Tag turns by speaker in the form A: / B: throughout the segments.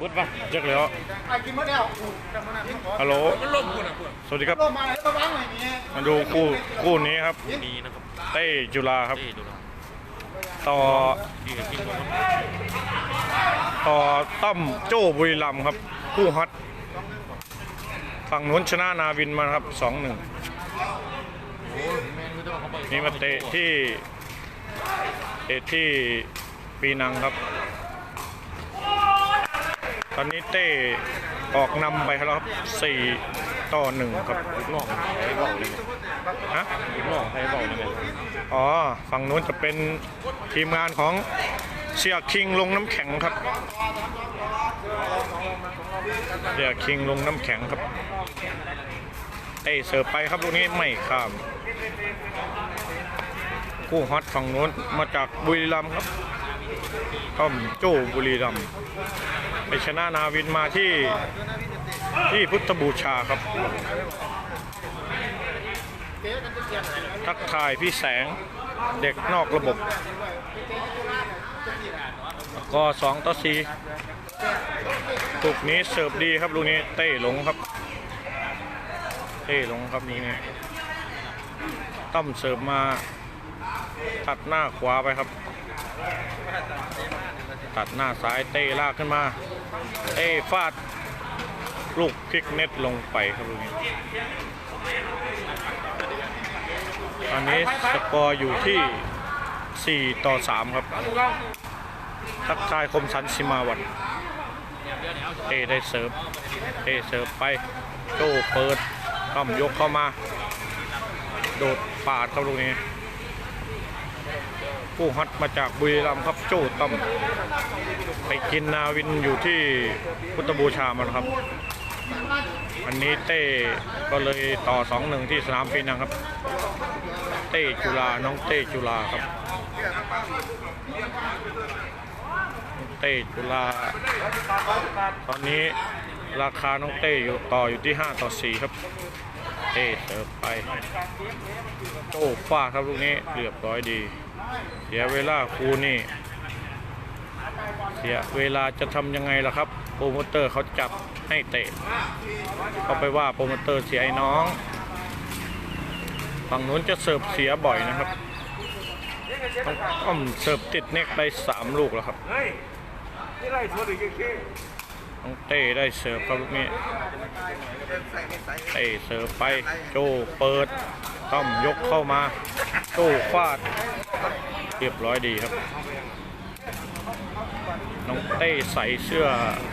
A: พุทธปะเจ๊กแล้ว
B: ไอ้กินมะเดียว
A: ฮัลโหลสวัสดีครับ
B: มา
A: ดูคู่คู่นี้ครับ
C: ดีนะครับ
A: เต้จุฬาครับ
C: ต่
A: อต่อตั้มโจ้บุรีรัมครับ คู่ฮอตฝั่งนู้นชนะนาวินมาครับสองหนึ่ง
C: นี่
A: มาเตะที่เตะที่ปีนังครับ ตอนนี้เต้ออกนำไปแล้วครับสี่ต่อหนึ่งครับ
C: ลูกน้องใครบอกเลย
A: ฮะ
C: ลูกน้องใครบอกเลย
A: อ๋อ ฝั่งนู้นจะเป็นทีมงานของเสียคิงลงน้ำแข็งครับเสียคิงลงน้ำแข็งครับเอ้ยเสิร์ฟไปครับลูกนี้ไม่ข้ามคู่ฮอตฝั่งนู้นมาจากบุรีรัมย์ครับ ต้อมโจ้บุรีรัมย์ไปชนะนาวินมาที่ที่พุทธบูชาครับ ทักทายพี่แสงเด็กนอกระบบก็สองต่อสี่ลูกนี้เสิร์ฟดีครับลูกนี้เต้หลงครับ เต้หลงครับลูกนี้ตั้มเสิร์ฟมา ตัดหน้าขวาไปครับ ตัดหน้าซ้ายเต้ลากขึ้นมา เต้ฟาด ลูกพลิกเน็ตลงไปครับลูกนี้ตอนนี้สกอร์อยู่ที่ 4 ต่อ 3 ครับ ทักทายคมสันสิมาวันเอได้เสิร์ฟเอเสิร์ฟไปโจเปิดต้อมยกเข้ามา โดดปาดเข้าตรงนี้ ผู้ฮอตมาจากบุรีรัมย์ครับโจ้ต้อมไปกินนาวินอยู่ที่พุทธบูชามันครับ อันนี้เต้ก็เลยต่อ2-1ที่สนามปีนังครับ เต้จุฬาน้องเต้จุฬาครับ เต้จุฬาตอนนี้ราคาน้องเต้อยู่ต่ออยู่ที่ 5 ต่อ 4 ครับ เต้เสิร์ฟไป โจ้ฟาดครับลูกนี้เรียบร้อยดี เสียเวลาครูนี่ เสียเวลาจะทำยังไงล่ะครับ โปรโมเตอร์เขาจับให้เตะเขาไปว่าโปรโมเตอร์เสียไอ้น้องฝั่งนู้นจะเสิร์ฟเสียบ่อยนะครับต้องอ้อมเสิร์ฟติดเน็กไปสามลูกแล้วครับน้องเต้ได้เสิร์ฟครับลูกนี้เต้เสิร์ฟไปโจเปิดต้อมยกเข้ามาโจฟาด เรียบร้อยดีครับ น้องเต้ใส่เสื้อ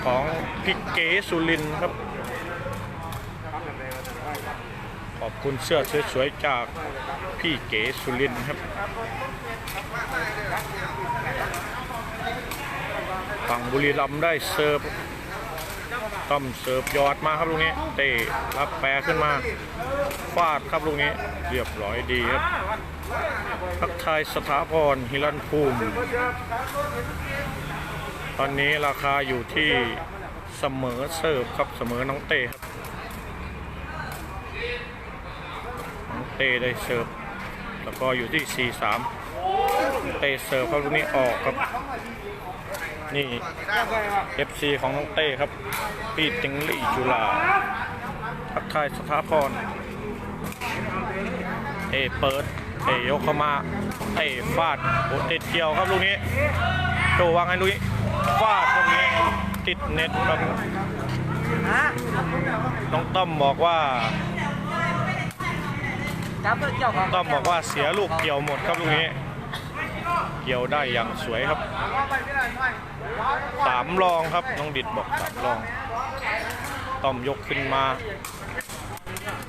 A: ของพี่เก๋สุรินครับ ขอบคุณเสื้อสวยๆจากพี่เก๋สุรินครับฝั่งบุรีรัมย์ได้เสิร์ฟต้อมเสิร์ฟยอดมาครับลูกนี้ เตะรับแปรขึ้นมา ฟาดครับลูกนี้ เรียบร้อยดีครับ ทักทายสถาพรฮิรันภูมิ ตอนนี้ราคาอยู่ที่เสมอเสิร์ฟครับเสมอน้องเต้ครับน้องเต้ได้เสิร์ฟแล้วก็อยู่ที่ 4-3 เต้เสิร์ฟครับลูกนี้ออกครับ นี่ FC ของน้องเต้ครับ พี่ติงลี่จุฬาทักทายสถาพรเอเปิด เอยกเข้ามาเอฟาดโอติดเกี่ยวครับลูกนี้โจวางให้ลูกนี้ฟาดตรงนี้ติดเน็ตครับน้องต้อมบอกว่า
B: ต้อ
A: มบอกว่าเสียลูกเกี่ยวหมดครับลูกนี้ เกี่ยวได้อย่างสวยครับสามรองครับน้องดิดบอกสามรองต้อมยกขึ้นมา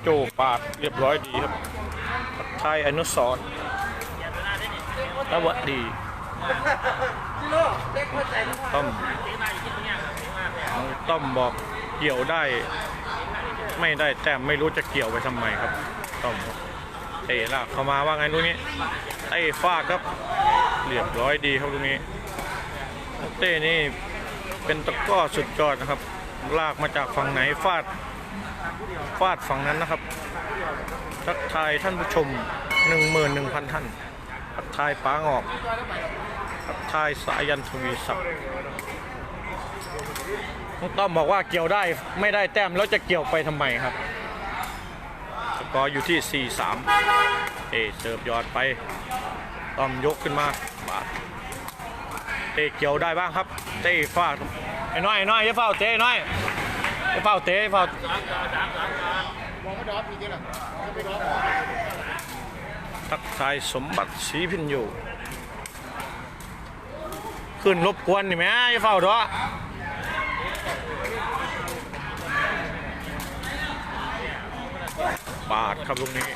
A: โจปาดเรียบร้อยดีครับ ทักทยอนุสรณ์สวัสดีต้อมต้อมบอกเกี่ยวได้ ไม่ได้แต้มไม่รู้จะเกี่ยวไปทำไมครับต้อมเตะลากเข้ามาว่าไงลูกนี้เตะฟาดครับเรียบร้อยดีครับลูกนี้น้องเต้นี่เป็นตะก้อสุดยอดนะครับ ลากมาจากฝั่งไหนฟาดฟาดฝั่งนั้นนะครับ ทักทายท่านผู้ชม 11,000 ท่าน ทักทายป้างอก ทักทายสายันทวีศักดิ์น้องต้อมบอกว่าเกี่ยวได้ไม่ได้แต้มแล้วจะเกี่ยวไปทำไมครับสกอร์อยู่ที่ 4-3 เอเสิร์ฟยอดไป ต้อมยกขึ้นมาบาดเตะเกี่ยวได้บ้างครับ เตะฟาดไอ้น้อยไอ้น้อยอย่าเฝ้าเตะน้อยอย่าเฝ้าเตะอย่าเฝ้า ทักทายสมบัติศรีพินอยู่ ขึ้นรบกวนนี่แหม่อย่าเฝ้าดอปาดครับลูกนี้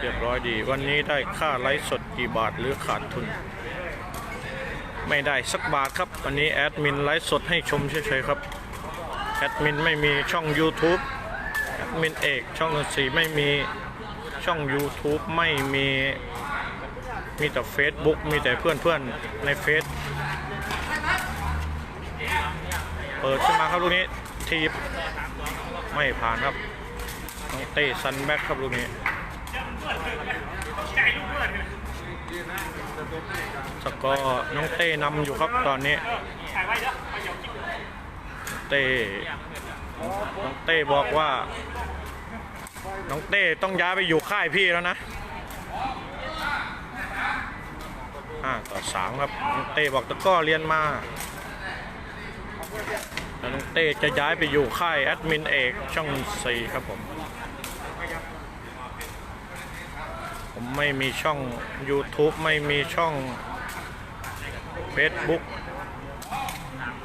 A: เรียบร้อยดี วันนี้ได้ค่าไลฟ์สดกี่บาทหรือขาดทุน ไม่ได้สักบาทครับ วันนี้แอดมินไลฟ์สดให้ชมเฉยๆครับ แอดมินไม่มีช่อง YouTube มินเอกช่องสีไม่มีช่อง YouTube ไม่มีมีแต่ Facebook มีแต่เพื่อนๆ ในเฟซเปิดขึ้นมาครับลูกนี้ทีบไม่ผ่านครับน้องเต้ซันแบ็คครับลูกนี้สกอร์น้องเต้นำอยู่ครับตอนนี้ เต้ น้องเต้บอกว่า น้องเต้ต้องย้ายไปอยู่ค่ายพี่แล้วนะห้าต่อสามครับน้องเต้บอกตะก้อเรียนมาแล้วน้องเต้จะย้ายไปอยู่ค่ายแอดมินเอกช่องสี่ครับผม ผมไม่มีช่อง YouTube ไม่มีช่อง Facebook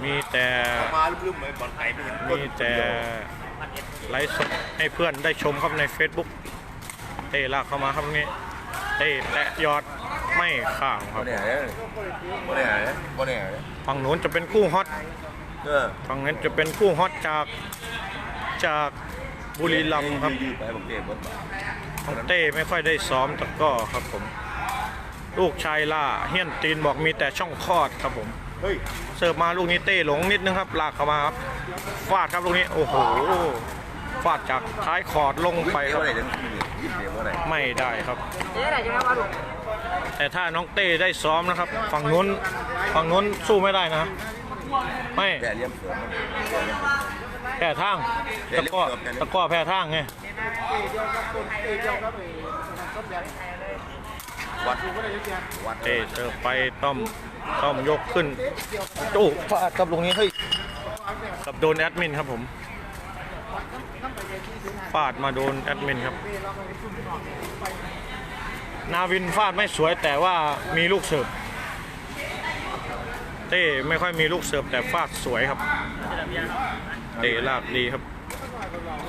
A: มีแต่
B: มาลืมๆไปบอลไทยไม่เห็น
A: มีแต่ไลฟ์สดให้เพื่อนได้ชมครับใน Facebook เตะลากเข้ามาครับงนี้เตะแตะยอดไม่ข้างครับ
D: บ่เนี่ยเนี่ยบ่เนี่ยเนี่ยบ่เนี่ย
A: ฝั่งนู้นจะเป็นคู่ฮอต
D: เออ
A: ฝั่งนั้นจะเป็นคู่ฮอตจากจากบุรีรัมย์ครับ
D: ขอ
A: งเต้ไม่ค่อยได้ซ้อมตะกร้อครับผม ลูกชายล่าเฮียนตีนบอกมีแต่ช่องคลอดครับผม
D: ฮ้ย
A: เสิร์ฟมาลูกนี้เต้หลงนิดนึงครับลากเข้ามาครับฟาดครับลูกนี้โอ้โหฟาดจากท้ายคอร์ดลงไป
D: เดี๋
A: ค
D: ยว
A: รับ
D: อะไรเดี๋ยวยืดเดี๋ยวอะไร
A: ไม่ได้ครับ
B: เอ๊ะอะไรจะมาลูก
A: แต่ถ้าน้องเต้ได้ซ้อมนะครับ ฝั่งนู้นฝั่งนู้นสู้ไม่ได้นะไม่
D: แต่เลี้ยมเสือมันแก่เลี้ยม
A: แพ้ทางตะกร้อตะกร้อแพ้ทางไง
D: วัดวัด
A: เต้เสิร์ฟไปต้อม ต้อมยกขึ้นโอ้ฟาดครับลูกนี้เฮ้ยกับโดนแอดมินครับผมฟาดมาโดนแอดมินครับ นาวินฟาดไม่สวยแต่ว่ามีลูกเสิร์ฟเต้ไม่ค่อยมีลูกเสิร์ฟแต่ฟาดสวยครับ เต้ลากดีครับ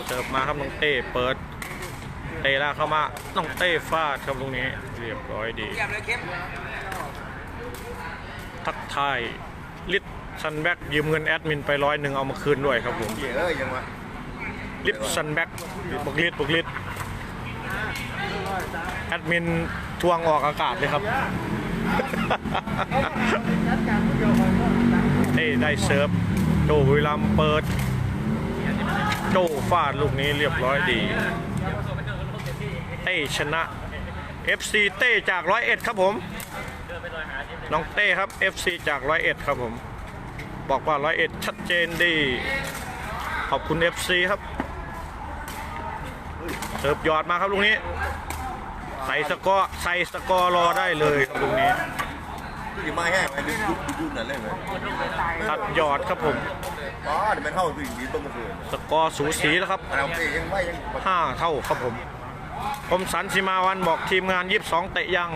A: เสิร์ฟมาครับน้องเต้เปิด เต้ลากเข้ามาน้องเต้ฟาดครับตรงนี้เรียบร้อยดี ทักทายลิทซันแบ็กยืมเงินแอดมินไปร้อยหนึ่งเอามาคืนด้วยครับผม
D: เยอะยังวะ
A: ลิทซันแบ็กบุกลิทบุกลิทแอดมินทวงออกอากาศเลยครับเอ้ได้เซิร์ฟโจวิลัมย์เปิดโจฟาดลูกนี้เรียบร้อยดีเต้ชนะ FC เต้จากร้อยเอ็ดครับผม น้องเต้ครับ FC จากร้อยเอ็ดครับผม บอกว่าร้อยเอ็ดชัดเจนดี ขอบคุณ FC ครับเสิร์ฟยอดมาครับลูกนี้ ใส่สกอร์ใส่สกอร์รอได้เลยครับลูกนี้
D: ที่มาแห้งไปยุบยุบนั่นเลยไหม
A: ตัดยอดครับผม
D: อ๋อเดี๋ยวมันเข้าถึงดีต้นกระสือ
A: สกอร์สูสีแล้วครับ
D: เราเองยังไม่ยัง
A: 5เท่าครับผมคมสันสิมาวันบอกทีมงาน22เตะยัง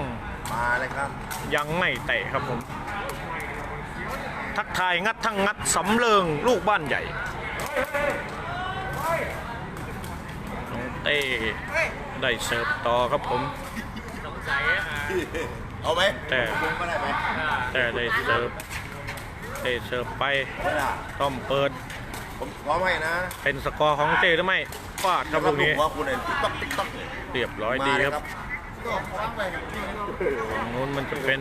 D: มาเลยครับ
A: ยังไม่เตะครับผม ทักทายงัดทั้งงัดสำเริงลูกบ้านใหญ่เต้ได้เสิร์ฟต่อครับผม
D: เอาไหม
A: แต่
D: ก็ได้ไหม
A: แต่ได้เสิร์ฟได้เสิร์ฟไป
D: ไม่ได้
A: ต้อมเปิด
D: ผมพร้อมให้นะ
A: เป็นสกอร์ของเต้หรือไม่ฟาดครับลูกนี้
D: ว่าคุณเนี่ยติ๊กต๊อกติ๊กต๊อก
A: เรียบร้อยดีครับ ฝั่งนู้นมันจะเป็น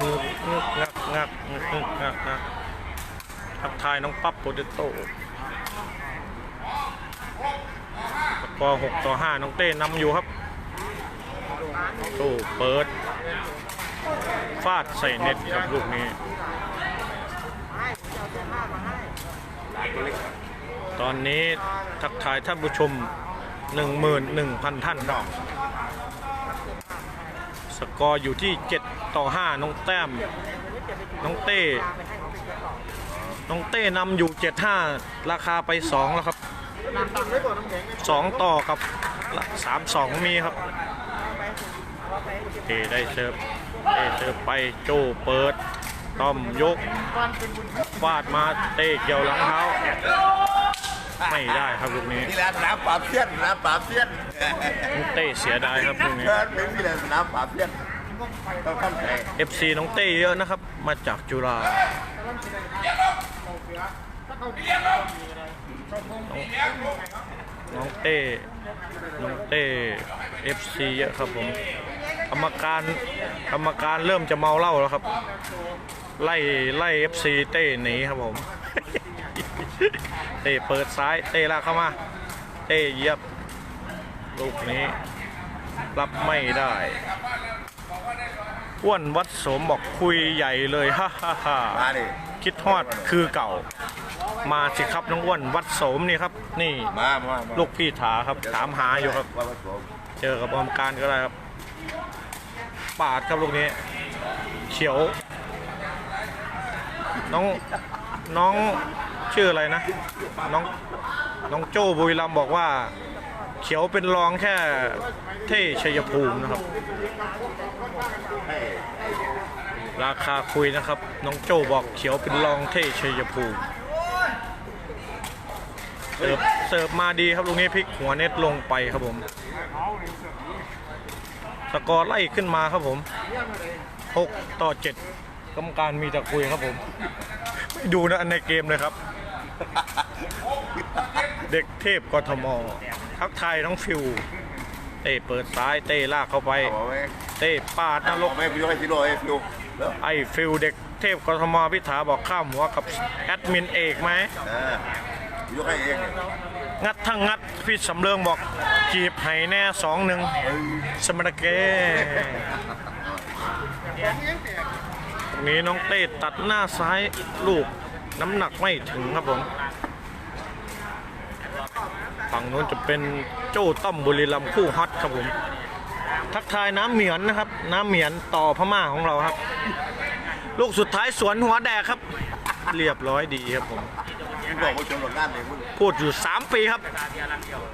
A: งึกงึกงักงักงึกงึกงักงักทักทายน้องปั๊บโปเตโต้สกอร์6ต่อ5น้องเต้นำอยู่ครับโต้เปิด ฟาดใส่เน็ตครับลูกนี้
D: ต
A: อนนี้ทักทายท่านผู้ชม 11,000ท่านครับสกอร์อยู่ที่7ต่อ5น้องแต้ม น้องเต้ น้องเต้นำอยู่7-5ราคาไป2แล้วครับ2ต่อกับ3-2มีครับเตได้เสิร์ฟเตเสิร์ฟไปโจเปิด ต้อมยกฟาดมาเตะเกี่ยวหลังเท้า ไม่ได้ครับลูกนี้
D: นี่แหละสนามปราบเสี้ยนสนามปราบเสี้ยน
A: น้องเต้เสียดายครับลูกนี้
D: เดินเป็นนี่แหละสนามปราบเสี้ยนต้องเข้าใจ
A: FC น้องเต้เยอะนะครับ มาจากจุฬาน้องเต้ น้องเต้ FC เยอะครับผมกรรมการกรรมการเริ่มจะเมาเหล้าแล้วครับ ไล่ไล่ FC เต้หนีครับผม เต้เปิดซ้ายเต้ลากเข้ามา เต้เหยียบ ลูกนี้ รับไม่ได้อ้วนวัดโสมบอกคุยใหญ่เลยฮ่าฮ่าฮ่า
D: มาดิ
A: คิดฮอดคือเก่า มาสิครับน้องอ้วนวัดโสมนี่ครับ นี่
D: มามามา
A: ลูกพี่ถาครับถามหาอยู่ครับ
D: ว่าผสม
A: เจอกับอมการก็ได้ครับ ปาดครับลูกนี้ เขียว น้องน้อง ชื่ออะไรนะ น้องน้องโจ้บุรีรัมบอกว่า เขียวเป็นรองแค่เท่ชัยภูมินะครับ ราคาคุยนะครับ น้องโจ้บอกเขียวเป็นรองเท่ชัยภูมิเสิร์ฟเสิร์ฟมาดีครับลูกนี้พลิกหัวเน็ตลงไปครับผมสกอร์ไล่ขึ้นมาครับผม 6 ต่อ 7 กรรมการมีแต่คุยครับผม ไม่ดูนะในเกมเลยครับ เด็กเทพกทมทักทายน้องฟิว เต้เปิดซ้ายเต้ลากเข้าไป
D: เอาไว้
A: เต้ปาดนร
D: เอา
A: ก
D: ไว้พี่ยกให้ซิโร่ให้ฟิวแล้ว
A: ไอ้ฟิลเด็กเทพกทมพิธาบอกข้ามหัวกับแอดมินเอกไหม
D: เออยกให้เองเนี่ย
A: งัดทั้งงัดพี่สำเริงบอกจีบไห้แน่สองหนึ่งสมรเกตรงนี้น้องเต้ตัดหน้าซ้ายลูก น้ำหนักไม่ถึงครับผม ฝั่งนู้นจะเป็นโจ้ต้อมบุรีรัมคู่ฮอตครับผม ทักทายน้ำเหมียนนะครับ น้ำเหมียนต่อพม่าของเราครับ ลูกสุดท้ายสวนหัวแดกครับ เรียบร้อยดีครับผม พูดอยู่ 3 ปีครับ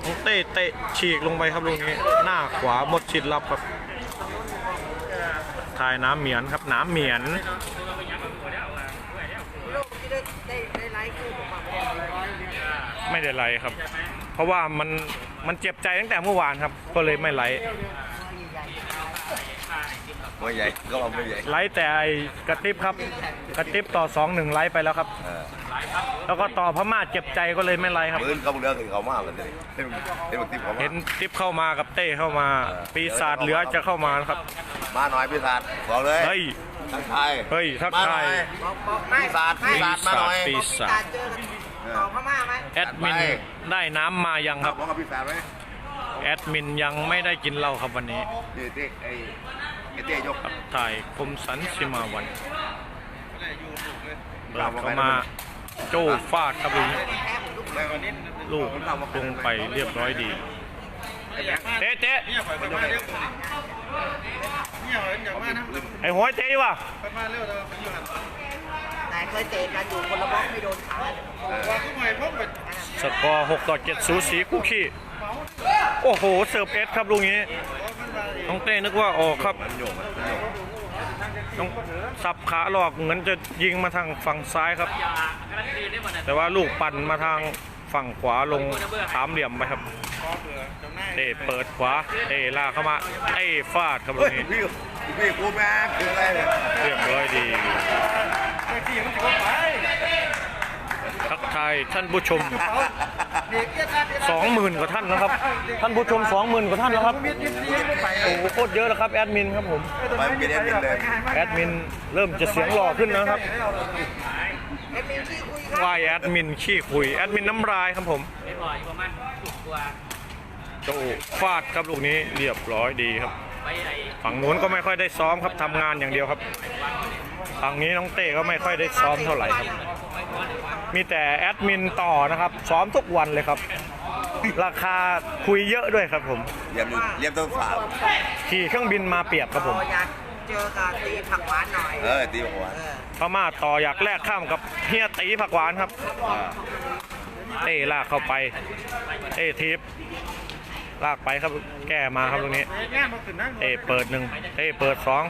A: น้องเต้เตะฉีกลงไปครับลูกนี้ หน้าขวาหมดชิดรับครับ ทายน้ำเหมียนครับน้ำเหมียน ไม่ได้ไลฟ์ครับ เพราะว่ามันมันเจ็บใจตั้งแต่เมื่อวานครับ ก็เลยไม่ไลฟ์
D: ไม่ใหญ่ก็เอาไม่ใหญ่
A: ไลฟ์แต่ไอ้กระติบครับ กระติบต่อ2องหนึ่งไลฟ์ไปแล้วครับ
D: เออ
A: แล้วก็ต่อพม่าเจ็บใจก็เลยไม่ไลฟ์ครับ
D: ปืนเขาเลือกถึงเขามากเลยเนี่ยเห็นเห็นบอกติ๊บเขามา
A: เห็นติบเข้ามากับเต้เข้ามา ปีศาจเหลือจะเข้ามานะครับ
D: มาหน่อยพี่ศาสตร์บอกเลย
A: เฮ้ย
D: ทักทาย
A: เฮ้ยทัก
D: มาห
A: ทา
D: น่อยยปีศาจปีศาจมาหน่อย
A: ปีศาจ
E: เจอกันต่อพม่าไหม
A: แอดมินได้น้ำมายังครับ
D: บอกกับปีศาจไหม
A: แอดมินยังไม่ได้กินเหล้าครับวันนี้
D: เต้เต้ไอ้ไอ้ เต้ยก
A: ครับถ่ายคมสันชิมาวันเบิกเข้ามาโจ้ฟาดครับลุงลูกลงไปเรียบร้อยดีเจ๊เจ๊ไอ้หัวเจ๊ดีว่ะ
E: แต่เคยเตะกันอยู่คนละบล็อกไม่โดนขา
A: สกอร์6ต่อ7สูสีคู่ขี้ โอ้โห เสิร์ฟเอสครับลูกนี้ น้องเต้นึกว่าออกครับต้องสับขาหลอกเหมือนจะยิงมาทางฝั่งซ้ายครับ แต่ว่าลูกปั่นมาทางฝั่งขวาลงสามเหลี่ยมไปครับเต้เปิดขวาเต้ลากเข้ามาเต้ฟาดครับลู
D: เฮ้
A: ก
D: ย
A: นี้
D: พี่พี่กูแม่คืออะไรเนี่ย
A: เรียบร้อยดีทักทายท่านผู้ชม สองหมื่นกว่าท่านนะครับ ท่านผู้ชมสองหมื่นกว่าท่านแล้วครับโอ้โหโคตรเยอะแล้วครับแอดมินครับผม
D: ไปเปลี่ยนแอดมินเลย
A: แอดมินเริ่มจะเสียงหล่อขึ้นนะครับ
E: เอ็มมีที่คุยครับ
A: วายแอดมินขี้คุยแอดมินน้ำลายครับผมโจฟาดครับลูกนี้เรียบร้อยดีครับ ฝั่งนู้นก็ไม่ค่อยได้ซ้อมครับทำงานอย่างเดียวครับ ฝั่งนี้น้องเต้ก็ไม่ค่อยได้ซ้อมเท่าไหร่ครับ มีแต่แอดมินต่อนะครับ ซ้อมทุกวันเลยครับ ราคาคุยเยอะด้วยครับผม
D: เรียมอยู่เรียมต้องสาม
A: ขี่เครื่องบินมาเปรียบครับผม
E: ต่ออยากเจอกับตีผักหวานหน่อย
D: เออตีหัว
E: เออ
A: พม่าต่ออยากแลกข้ามกับเฮียตีผักหวานครับเต้ลากเข้าไปเต้ทิปลากไปครับแก้มาครับตรงนี้เต้เปิดหนึ่งเต้เปิดสอง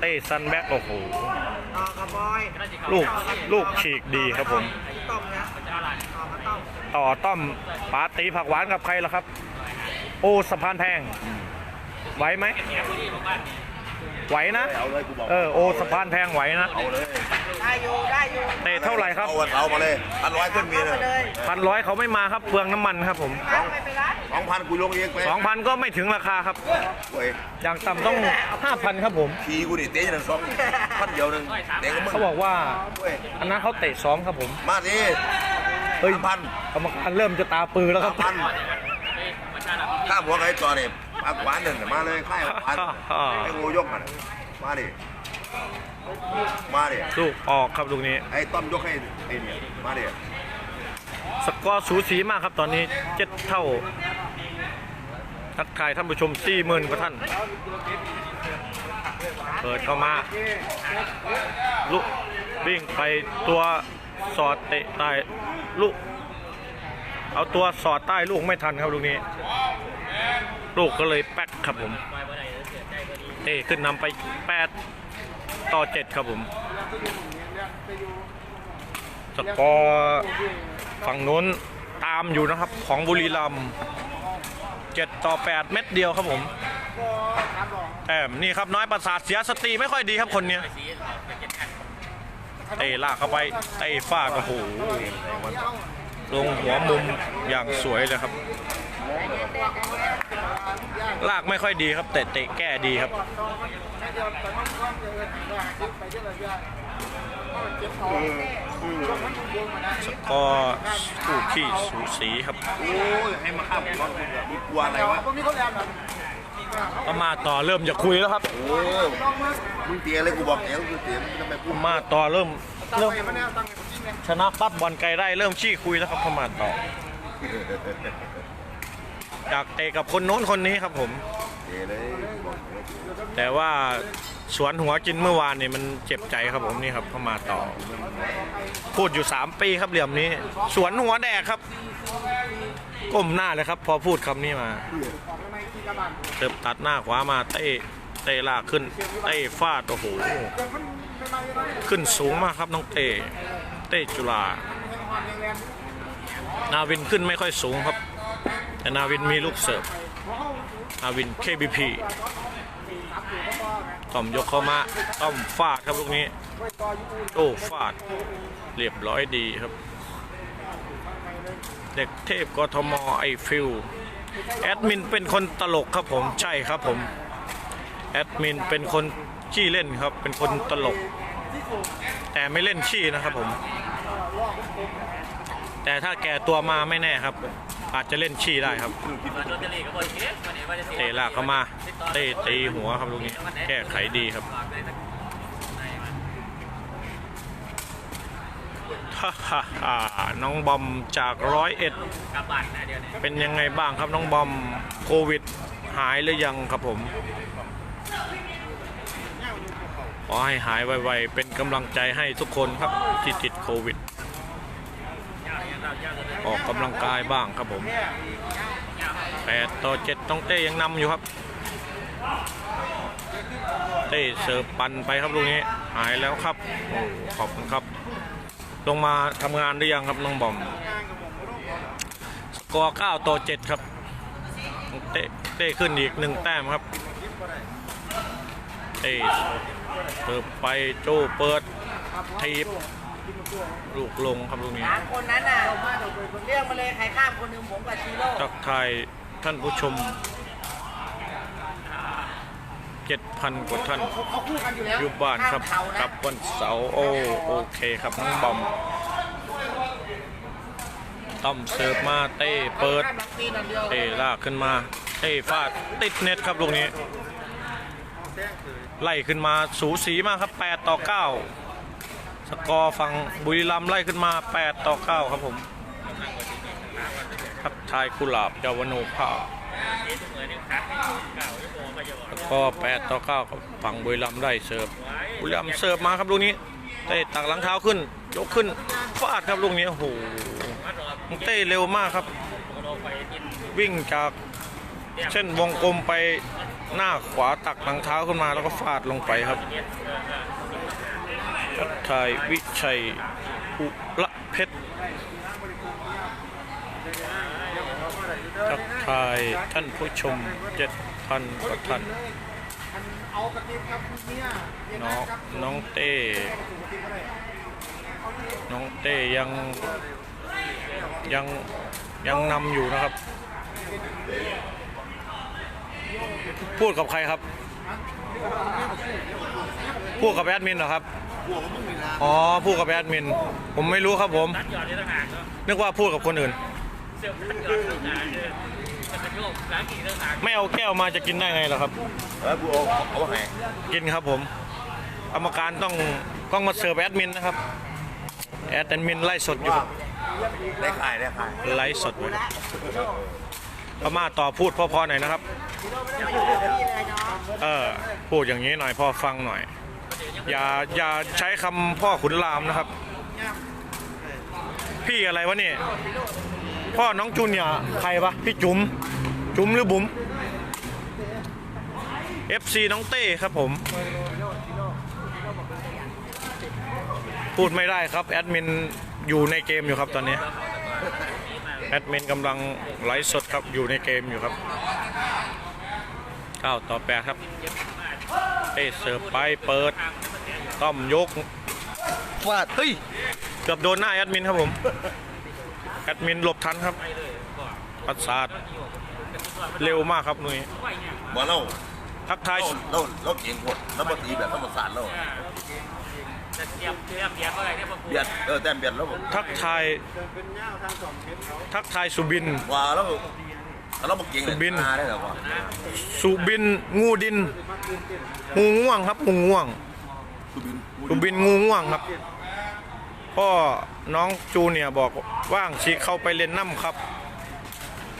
A: เต้ซันแบ็กโอ้โห
E: ต่อกระบอย
A: ลูกลูกฉีกดีครับผม
E: ต้มนะต่อกระต้ม
A: ต่อต้อมปาตีผักหวานกับใครล่ะครับ โอ้สะพานแพงไหวไหม ไหวนะ
D: เอาเลยกูบอก
A: เออโอสะพานแพงไหวนะ
D: เอาเลย
E: ได้อยู่ได้อยู่
A: เตะเท่าไหร่ครับ
D: เอาวันเอามาเลยพันร้อยขึ้นมี
E: เข้า
D: เล
E: ไปเลยย
A: พันร้อยเขาไม่มาครับเปลืองน้ำมันครับผม
E: เอาไม่เป็นไร
D: สองพันกูลงเองไป
A: สองพันก็ไม่ถึงราคาครับ
D: เว้ย
A: อย่างต่ำต้องห้าพันครับผม
D: ทีกูนี่เตะอย่างสองพันเดียวหนึงเตะก็มึง
A: เขาบอกว่า
D: เว้ย
A: อันนั้นเขาเตะซ้อมครับผม
D: มาดิ
A: เฮ้ย
D: สามพัน
A: กรรมการเริ่มจะตาปือแล้วค
D: สา
A: รับ
D: มพันข้ามหัวไอ้จอเนี่ย ปากหวานหนึ่งมาเลยค่ายหวานไอ้งูยกมันมาดิมาดิ
A: ลูกออกครับลูกนี้
D: ไอ้ต้อมยกให้ไอ้เนี่ยมาดิ
A: สกอร์สูสีมากครับตอนนี้เจ็ดเท่า ทักทายท่านผู้ชมสี่หมื่นกว่าท่าน เปิดเข้ามา ลุกวิ่งไปตัวสอดเตะใต้ลูก เอาตัวสอดใต้ลูกไม่ทันครับลูกนี้ ลูกก็เลยแป๊กครับผมเตะขึ้นนำไปแปดต่อเจ็ดครับผม สกอร์ฝั่งนู้นตามอยู่นะครับของบุรีรัมย์เจ็ดต่อแปดเม็ดเดียวครับผมแอมนี่ครับน้อยประสาทเสียสติไม่ค่อยดีครับคนเนี้ยเตะลากเข้าไปเตะฟาดโอ้โห ลงหัวมุมอย่างสวยเลยครับ ลากไม่ค่อยดีครับ แต่เตะแก้ดีครับก็คู่ขี้สูสีครับ
D: โอ้ยให้มาข้ามหัวมึงกลัวอะไรวะ
A: พม่าต่อเริ่มจะคุยแล้วครับ
D: โอ้มึงเตียเลยกูบอกเตียกูเตียมึงทำไมพู
A: พ
D: ด
A: ม่าต่อเริ่มเริ่ม ชนะปั๊บบอลไกลได้เริ่มชี้คุยแล้วครับพมาต่อ จากเตะกับคนโน้นคนนี้ครับผม
D: เตียเลยบอกเตีย
A: แต่ว่าสวนหัวกินเมื่อวานนี่มันเจ็บใจครับผมนี่ครับพมาต่อ พูดอยู่ 3 ปีครับเหลี่ยมนี้ สวนหัวแดกครับ ก้มหน้าเลยครับ พอพูดคำนี้มาเติบตัดหน้าขวามาเตะเตะลากขึ้นเตะฟาดโอ้โหขึ้นสูงมากครับน้องเตะ เตะจุฬานาวินขึ้นไม่ค่อยสูงครับ แต่นาวินมีลูกเสิร์ฟนาวิน KBP ต้อมยกเข้ามาต้อมฟาดครับลูกนี้ โอ้ฟาด เรียบร้อยดีครับ เด็กเทพกทมไอฟิลแอดมินเป็นคนตลกครับผมใช่ครับผม แอดมินเป็นคนขี้เล่นครับ เป็นคนตลก แต่ไม่เล่นขี้นะครับผม แต่ถ้าแก่ตัวมาไม่แน่ครับ อาจจะเล่นขี้ได้ครับเตะลากเข้ามาเตะตีหัวครับลูกนี้แก้ไขดีครับฮ่าฮ่าน้องบอมจากร้อยเอ็ดเป็นยังไงบ้างครับน้องบอมโควิดหายหรือยังครับผมขอให้หายไวๆ เป็นกำลังใจให้ทุกคนครับที่ติดโควิด ออกกำลังกายบ้างครับผมแปดต่อเจ็ดต้องเต้ยังนำอยู่ครับ เต้เสิร์ฟปันไปครับลูกนี้ หายแล้วครับอขอบคุณครับ ลงมาทำงานหรือยังครับน้องบอมสกอร์9ต่อ7ครับ เตะเตะขึ้นอีกหนึ่งแต้มครับ เตะเปิดไปโจเปิดทีบ ลูกลงครับลูกนี้
E: สามคนนั้นน่ะเรียกมาเลยใครข้ามคนหนึ่งผมกับชีโร่
A: ทักทายท่านผู้ชม7,000กว่าท่าน
E: เขาคู่กันอยู่แล้ว
A: อยู่บ้านครับกับวันเสาร์โอโอเคครับน้องบอมต้อมเสิร์ฟมาเต้เปิด
E: ข้ามหลังตีนอย่างเดียว
A: เต้ลากขึ้นมาเต้ฟาดติดเน็ตครับลูกนี้ ไล่ขึ้นมาสูสีมากครับ 8 ต่อ 9 สกอร์ฝั่งบุรีรัมย์ไล่ขึ้นมา 8 ต่อ 9 ครับผมทักทายกุหลาบเยาวโนภาสกอร์8ต่อ 9 ครับฝั่งบุรีรัมย์ได้เสิร์ฟบุรีรัมย์เสิร์ฟมาครับลูกนี้เตะตักหลังเท้าขึ้น ยกขึ้นฟาดครับลูกนี้โอ้โหเต้เร็วมากครับ วิ่งจากเช่นวงกลมไปหน้าขวาตักหลังเท้าขึ้นมาแล้วก็ฟาดลงไปครับ ทักทายวิชัยอุละเพชรทักทายท่านผู้ชมเจ็ดพันกว่าท่าน
B: น้
A: อง
B: น้
A: องเต้ น้องเต้ยังยังยังนำอยู่นะครับ พูดกับใครครับ พูดกับแอดมินเหรอครับ อ๋อพูดกับแอดมิน ผมไม่รู้ครับผมนึกว่าพูดกับคนอื่นไม่เอาแก้วมาจะกินได้ไงล่ะครับ
D: แล้วกูเอาเอามาให้
A: กินครับผมกรรมการต้องต้องมาเสิร์ฟแอดมินนะครับ แอดมินไล่สดอยู่ครับ
D: ได้ขายได้ขาย
A: ไล่สดอยู่ครับพม่าต่อพูดพ่อๆหน่อยนะครับ เออพูดอย่างนี้หน่อยพ่อฟังหน่อย อย่าอย่าใช้คำพ่อขุนรามนะครับ พี่อะไรวะเนี่ยพ่อน้องจูเนี่ยใครวะพี่จุ๋มจุ๋มหรือบุ๋ม FC น้องเต้ครับผม พูดไม่ได้ครับ แอดมินอยู่ในเกมอยู่ครับตอนนี้ แอดมินกำลังไลฟ์สดครับอยู่ในเกมอยู่ครับ9ต่อ8ครับ เต้เสิร์ฟไปเปิด ต้อมยกฟาดเฮ้ยเกือบโดนหน้าแอดมินครับผมแอดมินหลบทันครับปัสสาทเร็วมากครับหนุ่ย
D: บ่เล่า
A: ทักทาย
D: เราเราเราเก่งกว่าแล้วมาตีแบบธรรมศาสตร์เราเบียดเออแต้มเบียดแล้ว
A: ทักทายทักทายสุบิน
D: ว่าแล้วเราบอกเก่งเลย
A: บิน
D: ตาได้เหรอวะ
A: สุบินงูดินงูง่วงครับงูง่วง
D: กูบิน
A: สุบินงูง่วงครับพ่อน้องจูเนี่ยบอกว่างชีเข้าไปเล่นน้ำครับ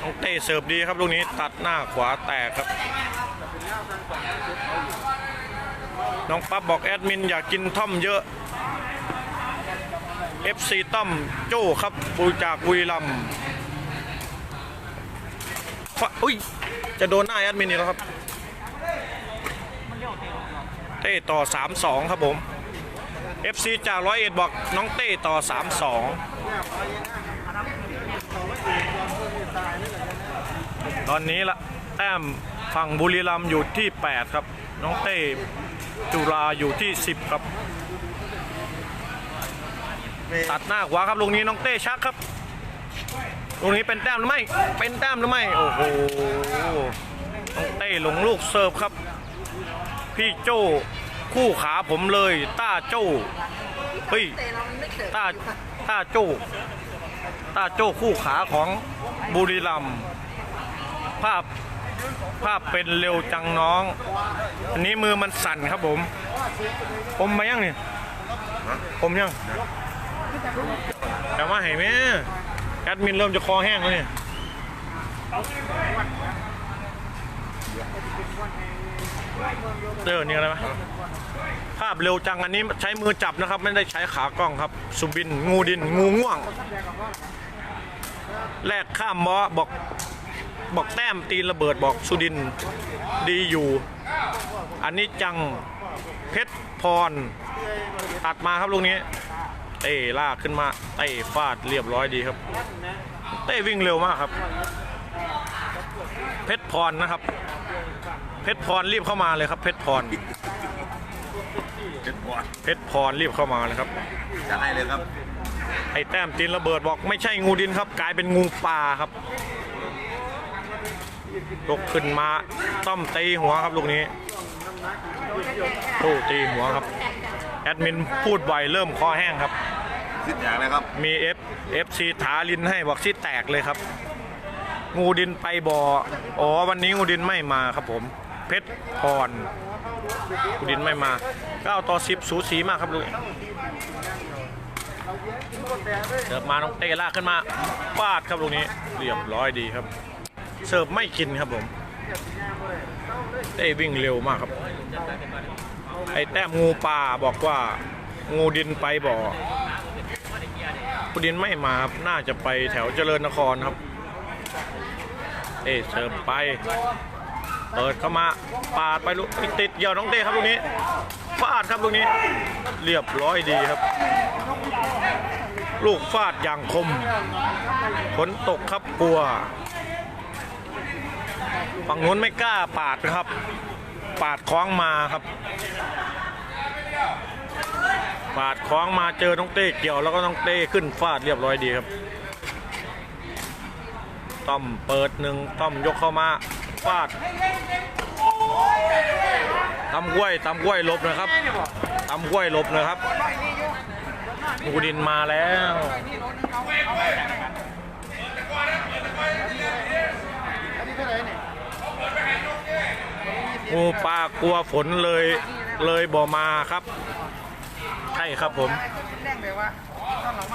A: น้องเต้เสิร์ฟดีครับลูกนี้ตัดหน้าขวาแตกครับ น้องปั๊บบอกแอดมินอยากกินท่อมเยอะ FC ต้อมโจ้ครับบูจากบุรีรัมย์ฟะอุ้ยจะโดนหน้าแอดมินอีกแล้วครับ เต้ต่อ 3-2 ครับผม FC จากร้อยเอ็ดบอกน้องเต้ต่อ 3-2 ตอนนี้ละแต้มฝั่งบุรีรัมย์อยู่ที่ 8 ครับ น้องเต้จุฬาอยู่ที่ 10 ครับ ตัดหน้าขวาครับลูกนี้น้องเต้ชักครับลูกนี้เป็นแต้มหรือไม่ เป็นแต้มหรือไม่ โอ้โห น้องเต้หลงลูกเสิร์ฟครับ พี่โจ้คู่ขาผมเลยต้าโจ้เฮ้ยต้าต้าโจ้ต้าโจ้คู่ขาของบุรีรัมภาพภาพเป็นเร็วจังน้อง อันนี้มือมันสั่นครับผม ผมมายังเนี่ยผมยังแต่ว่าเห็นไหมแอดมินเริ่มจะคอแห้งแล้วเนี่ย เออนี่อะไรไหมภาพเร็วจังอันนี้ใช้มือจับนะครับ ไม่ได้ใช้ขากล้องครับ สุบิน งูดิน งูง่วง แลกข้ามมอบอก บอกแต้มตีระเบิดบอกสุดิน ดีอยู่ อันนี้จัง เพชรพร ตัดมาครับลูกนี้ เต้ลากขึ้นมาเต้ฟาดเรียบร้อยดีครับ เต้วิ่งเร็วมากครับ เพชรพรนะครับ เพชรพรรีบเข้ามาเลยครับ เพชรพร
D: เจ็ดบอล
A: เพชรพรรีบเข้ามาเลยครับ
D: จะให้เลยครับ
A: ไอ้แต้มตีนระเบิดบอกไม่ใช่งูดินครับ กลายเป็นงูปลาครับยกขึ้นมาต้อมตีหัวครับลูกนี้โต้ตีหัวครับ แอดมินพูดไวเริ่มคอแห้งครับ
D: สิทธิ์อย่างเลยครับ
A: มี F FC ถาลินให้บอกที่แตกเลยครับ งูดินไปบ่ออ๋อวันนี้งูดินไม่มาครับผม เพชรพรงูดินไม่มา9ต่อ10สูสีมากครับลูกเสิร์ฟมาน้องเต้ลากขึ้นมาฟาดครับลูกนี้เรียบร้อยดีครับ เสิร์ฟไม่กินครับผมเต้วิ่งเร็วมากครับ ไอ้แต้มงูปลาบอกว่า งูดินไปบ่อผู้ดินไม่มาครับน่าจะไปแถวเจริญนครครับ เต้เสิร์ฟไป เปิดเข้ามาปาดไปลูกติดเหี่ยวน้องเต้ครับลูกนี้ฟาดครับลูกนี้ เรียบร้อยดีครับ ลูกฟาดอย่างคมฝนตกครับกลัวฝั่งนู้นไม่กล้าปาดนะครับ ปาดคล้องมาครับ ปาดคล้องมาเจอน้องเต้เกี่ยวแล้วก็น้องเต้ขึ้นฟาดเรียบร้อยดีครับต้อมเปิดหนึ่งต้อมยกเข้ามาฟาด ตำกล้วยตำกล้วยลบนะครับตำกล้วยลบนะครับภูดินมาแล้วงูปลากลัวฝนเลยเลยบ่มาครับ ใช่ครับผม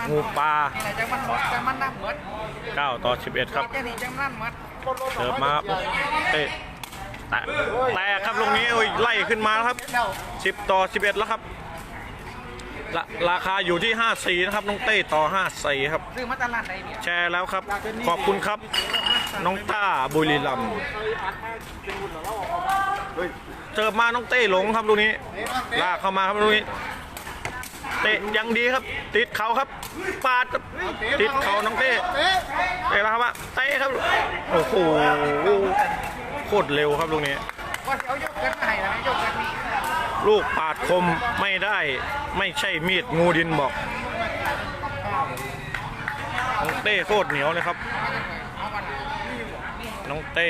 E: งู
A: ปลา
E: เก้าต่อสิ
A: บเอ็ดครับ
E: เติมมา
A: เตะ แตะแตกครับตรงนี้โอ้ยไล่ขึ้นมาแล้วครับ 10 ต่อ 11 แล้วครับราราคาอยู่ที่ 54 นะครับ น้องเต้ต่อ 54 ครับ
E: ซื้อมาตลาดไหนเนี่ย
A: แชร์แล้วครับ ขอบคุณครับ น้องต้าบุรีรัมย์เสิร์ฟมาน้องเต้หลงครับลูกนี้ ลากเข้ามาครับลูกนี้ เตะยังดีครับ ติดเขาครับ ปาดครับติดเขาน้องเต้
B: เอ๊ะ
A: เตะแล้วครับว่าเตะครับ โอ้โหโคตรเร็วครับลูกนี้
E: ว่าเอายกกันมาให้นะยกกันนี่
A: ลูกปาดคมไม่ได้ไม่ใช่มีดงูดินบอกน้องเต้โคตรเหนียวเลยครับ น้องเต้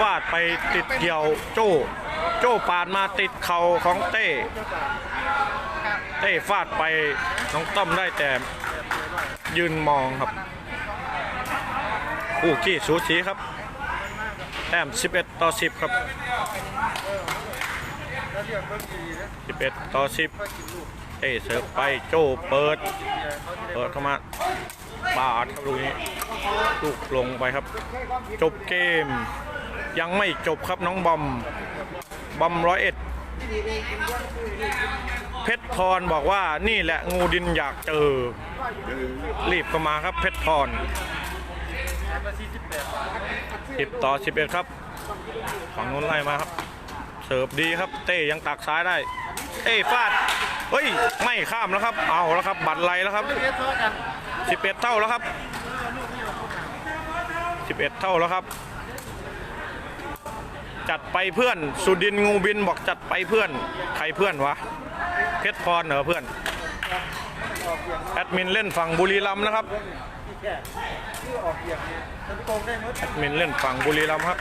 A: ฟาดไปติดเกี่ยวโจ้ โจ้ปาดมาติดเข่าของเต้ เต้ฟาดไปน้องต้อมได้แต่ยืนมองครับ คู่ขี้สูสีครับแต้ม11 ต่อ 10 ครับ 11 ต่อ 10เต้เสิร์ฟไปโจ้เปิด เปิดเข้ามาปาดครับลูกนี้ลูกลงไปครับ จบเกม ยังไม่จบครับน้องบอมบอมร้อยเอ็ดเพชรพรบอกว่านี่แหละงูดินอยากเจอ รีบเข้ามาครับเพชรพร 10ต่อ11ครับฝั่งนู้นไล่มาครับ เสิร์ฟดีครับ เต้ยังตักซ้ายได้ เต้ฟาด เฮ้ย ไม่ข้ามแล้วครับ เอาแล้วครับ บัตรไลแล้วครับ
B: เอ๊ะเท่ากัน
A: 11เท่าแล้วครับ11เอ็ดเท่าแล้วครับ จัดไปเพื่อน สุดินงูบินบอกจัดไปเพื่อน ใครเพื่อนวะ เพชรพรเหรอเพื่อน แอดมินเล่นฝั่งบุรีรัมย์นะครับ แอดมินเล่นฝั่งบุรีรัมย์ครับ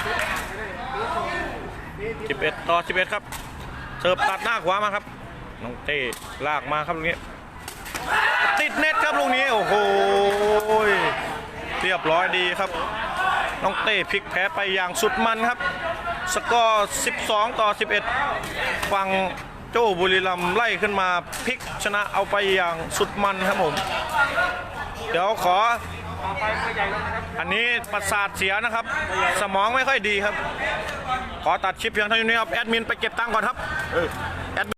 A: 11 ต่อ 11 ครับ เสิร์ฟตัดหน้าขวามาครับ น้องเต้ลากมาครับตรงนี้ ติดเน็ตครับลูกนี้ โอ้โห เรียบร้อยดีครับ น้องเต้พลิกแพ้ไปอย่างสุดมันครับ สกอร์ 12 ต่อ 11 ฝั่งโจ้บุรีรัมย์ไล่ขึ้นมาพลิกชนะเอาไปอย่างสุดมันครับผม เดี๋ยวขอ อันนี้ประสาทเสียนะครับ สมองไม่ค่อยดีครับ ขอตัดชิปเพียงเท่านี้ครับ แอดมินไปเก็บตังค์ก่อนครับ
D: เออ